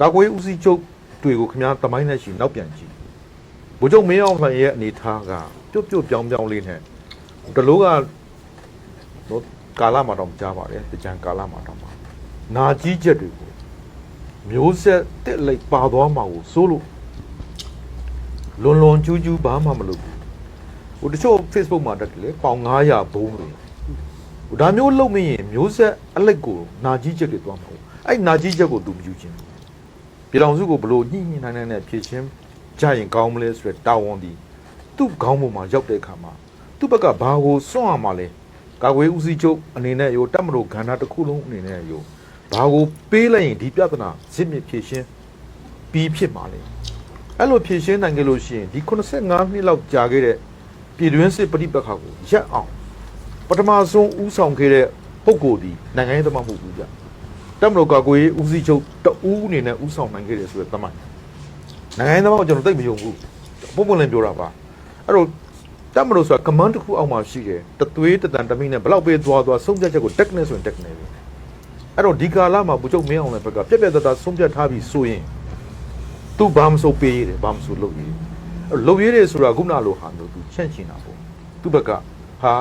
ကာကွယ်ဦးစီးချုပ်တွေကိုခင်ဗျားတမိုင်းနဲ့ရှိနောက်ပြန်ကြည့်ဘုချုပ်မင်းအောင်လှိုင်ရဲ့အနေထားကပြုတ်ပြုတ်ပြောင်းပြောင်းလေးနဲ့တလို့ကတော့ကာလမှာတော့မကြားပါတယ်တကြံကာလမှာတော့မှာနာကြီးချက်တွေကိုမျိုးဆက်တက်လိုက်ပါသွားမှာကိုစိုးလို့လွန်လွန်ကျူးကျူးဘာမှမလုပ်ဘူးဟိုတချို့ Facebook မှာတက်တယ်လေပေါင်900ဘုံတွေဟိုဒါမျိုးလုပ်မရင်မျိုးဆက်အလိုက်ကိုနာကြီးချက်တွေသွားမှာဟုတ်အဲ့နာကြီးချက်ကိုသူမယူခြင်းဘူး ပြည်တော်စုကိုဘလို့ညှိညှိနှိုင်းနှိုင်းနဲ့ဖြည့်ချင်းကြရင်ကောင်းမလဲဆိုတဲ့တာဝန်ဒီသူ့ခေါင်းပေါ်မှာရောက်တဲ့အခါမှာသူ့ဘက်ကဘာကိုစွန့်ရမှာလဲကာကွယ်ဦးစီးချုပ်အနေနဲ့ရောတက်မလို့ခန္ဓာတစ်ခုလုံးအနေနဲ့ရောဘာကိုပေးလိုက်ရင်ဒီပြဿနာစစ်မြစ်ဖြည့်ချင်းပြီးဖြစ်မှာလဲအဲ့လိုဖြည့်ချင်းနိုင်ကြလို့ရှိရင်ဒီ85နှစ်လောက်ကြာခဲ့တဲ့ပြည်တွင်းစစ်ပဋိပက္ခကိုရပ်အောင်ပထမဆုံးဦးဆောင်ခဲ့တဲ့ပုဂ္ဂိုလ်ဒီနိုင်ငံရေးသမားမဟုတ်ဘူးဗျ တက်မလို့ကကိုကြီးဦးစီးချုပ်တဦးအနေနဲ့ဦးဆောင်နိုင်ခဲ့တယ်ဆိုတဲ့သမိုင်းနိုင်ငံရေးသမားကိုကျွန်တော်သိပ်မယုံဘူးပုံပုံလင်းပြောတာပါအဲ့တော့တက်မလို့ဆိုတာ command တစ်ခုအောက်မှာရှိတယ်တသွေးတတန်တမိနဲ့ဘလောက်ပဲသွားသွားဆုံးဖြတ်ချက်ကို technique ဆိုရင် technique ပဲအဲ့တော့ဒီကာလမှာဘူချုပ်မင်းအောင်လည်းဘက်ကပြက်ပြက်တသားဆုံးဖြတ်ထားပြီးဆိုရင်သူဘာမဆိုပေးရတယ်ဘာမဆိုလုပ်ရတယ်အဲ့တော့လုပ်ရတယ်ဆိုတာခုနလိုဟာမျိုးသူချန့်ချင်တာပေါ့သူ့ဘက်ကဟာ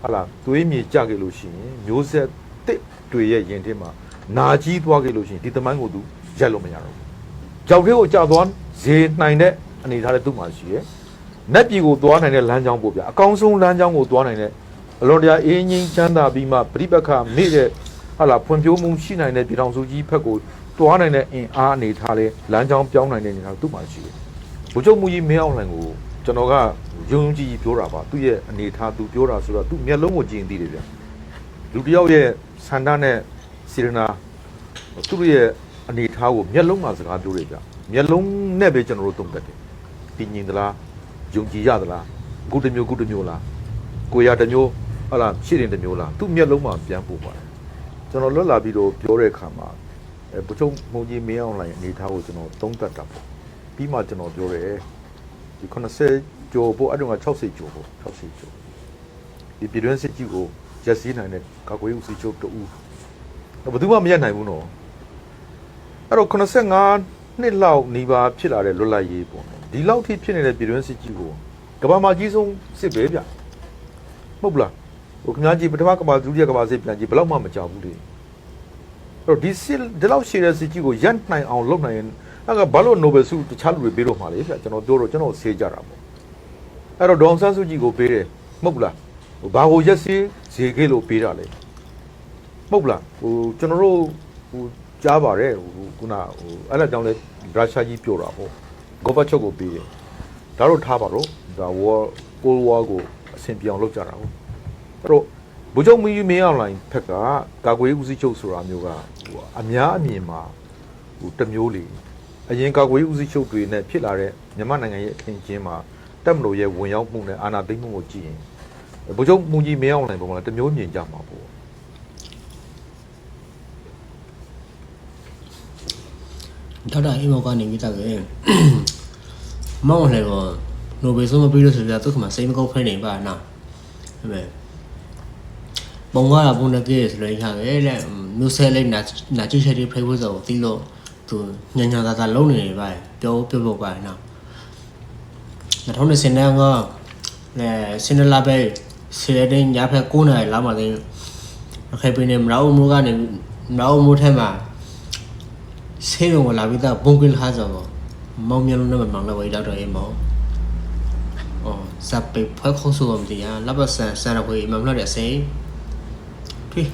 ဟာလာသွေးမြေကြခဲ့လို့ရှိရင်မျိုးဆက်တစ်တွေရဲ့ရင်ထဲမှာ နာကြီးသွားခဲ့လို့ရှိရင်ဒီသမိုင်းကိုသူရက်လို့မရတော့ဘူး။ကြောက်ခဲကိုကြာသွားဈေးနိုင်တဲ့အနေထားနဲ့သူ့မှာရှိရဲ့။နက်ပြည်ကိုသွားနိုင်တဲ့လမ်းကြောင်းပို့ပြ။အကောင်းဆုံးလမ်းကြောင်းကိုသွားနိုင်တဲ့အလွန်တရာအေးငြိမ်းချမ်းသာပြီးမှပြိပက္ခမေ့တဲ့ဟာလာဖွံ့ဖြိုးမှုရှိနိုင်တဲ့ပြည်ထောင်စုကြီးဖက်ကိုသွားနိုင်တဲ့အင်အားအနေထားလဲလမ်းကြောင်းပြောင်းနိုင်တဲ့အနေထားသူ့မှာရှိရဲ့။ဘုချုပ်မူကြီးမင်းအောင်လှိုင်ကိုကျွန်တော်ကယုံယုံကြည်ကြည်ပြောတာပါ။သူ့ရဲ့အနေထားသူပြောတာဆိုတော့သူ့မျက်လုံးကိုကြည့်ရင်သိတယ်ဗျ။လူတစ်ယောက်ရဲ့ဆန္ဒနဲ့ စေရနာသူတို့ရဲ့အနေထားကိုမျက်လုံးမှာစကားပြောရကြမျက်လုံးနဲ့ပဲကျွန်တော်တို့သုံးသပ်တယ်တည်ငြိမ်သလားယုံကြည်ရသလားခုတစ်မျိုးခုတစ်မျိုးလားကိုရတစ်မျိုးဟုတ်လားရှေ့တင်တစ်မျိုးလားသူ့မျက်လုံးမှာပြန်ပို့ပါတယ်ကျွန်တော်လွတ်လာပြီးတော့ပြောတဲ့အခါမှာအဲဘုချုံမုံကြီးမင်းအောင်လိုင်းအနေထားကိုကျွန်တော်သုံးသပ်တာပေါ့ပြီးမှကျွန်တော်ပြောတယ်ဒီ90ကျော်ဖို့အဲ့တော့က60ကျော်ဖို့60ကျော်ဒီပြည်တွင်းစစ်ကြီးကိုရက်စည်းနိုင်တဲ့ကာကွယ်ဦးစီးချုပ်တူ ဘယ်သူမှမရနိုင်ဘူးနော်အဲ့တော့85နှစ်လောက်နေပါဖြစ်လာတဲ့လွတ်လပ်ရေးပေါ့နော်ဒီလောက်ထိဖြစ်နေတဲ့ပြည်တွင်းစစ်ကြီးကိုကမ္ဘာမှာကြီးဆုံးစစ်ပဲဗျမဟုတ်ဘူးလားဟိုခင်ဗျားကြီးပထမကမ္ဘာဒုတိယကမ္ဘာစစ်ပြန်ကြည့်ဘယ်တော့မှမကြောက်ဘူးလေအဲ့တော့ဒီစစ်ဒီလောက်ရှည်တဲ့စစ်ကြီးကိုရပ်နိုင်အောင်လုပ်နိုင်ရင်အဲ့ကဘာလို့နိုဘယ်ဆုတခြားလူတွေပေးတော့မှာလေဗျကျွန်တော်ပြောတော့ကျွန်တော်ဆေးကြတာပေါ့အဲ့တော့ဒေါအောင်ဆန်းစုကြည်ကိုပေးတယ်မဟုတ်ဘူးလားဟိုဘာကိုရက်စေးဈေခဲ့လို့ပေးတာလေ မဟုတ်ဘူးလားဟိုကျွန်တော်တို့ဟိုကြားပါတယ်ဟိုခုနဟိုအဲ့ဒါကြောင့်လဲရုရှားကြီးပြောတာပေါ့ဂေါဘတ်ချုပ်ကိုပြီးတယ်ဒါတော့ထားပါတော့ဒါဝါကိုဝါကိုအဆင်ပြေအောင်လုပ်ကြတာဟုတ်အဲ့တော့ဘူချုပ်မီမင်းအွန်လိုင်းဖက်ကကာကွယ်ရေးဦးစီးချုပ်ဆိုတာမျိုးကဟိုအများအမြင်မှာဟိုတစ်မျိုးလေအရင်ကာကွယ်ရေးဦးစီးချုပ်တွေနဲ့ဖြစ်လာတဲ့မြန်မာနိုင်ငံရဲ့အခင်းချင်းမှာတက်မလို့ရဲ့ဝင်ရောက်မှုနဲ့အာဏာသိမ်းမှုကိုကြည့်ရင်ဘူချုပ်မူကြီးမင်းအွန်လိုင်းပုံကလည်းတစ်မျိုးမြင်ကြမှာပေါ့ ဒေါက်တာအိမ်မောက်ကနေမိသားပဲမောင်လည်းတော့နိုဘယ်ဆုံးမပြီးလို့ဆိုပြသူကမှစိတ်မကောင်းဖိနေပါနာဒါပေမဲ့ပုံကပုံနဲ့ကြည့်ဆိုလို့ရခဲ့လေမျိုးဆဲလေးနာနာချိချက်တွေဖိဖို့ဆိုတီးလို့သူညညာသာသာလုံးနေနေပါပြောပြောလို့ပါနာ2020နဲ့ကလေစင်လာပဲဆယ်တဲ့ညဖက်9နာရီလာမှသိအခေပင်းနေမရောမိုးကနေမရောမိုးထဲမှာ ဆေးရုံကလာပြီးသားဘုံကလဟာဆိုတော့မောင်မျက်လုံးနဲ့မမောင်လည်းဝေးတော့တယ်အေးမောင်အော်ဇပ်ပေဖွဲခေါ်ဆိုတော့မတရားလဘဆန်ဆန်ရခွေမမလို့တဲ့ဆေးထွေး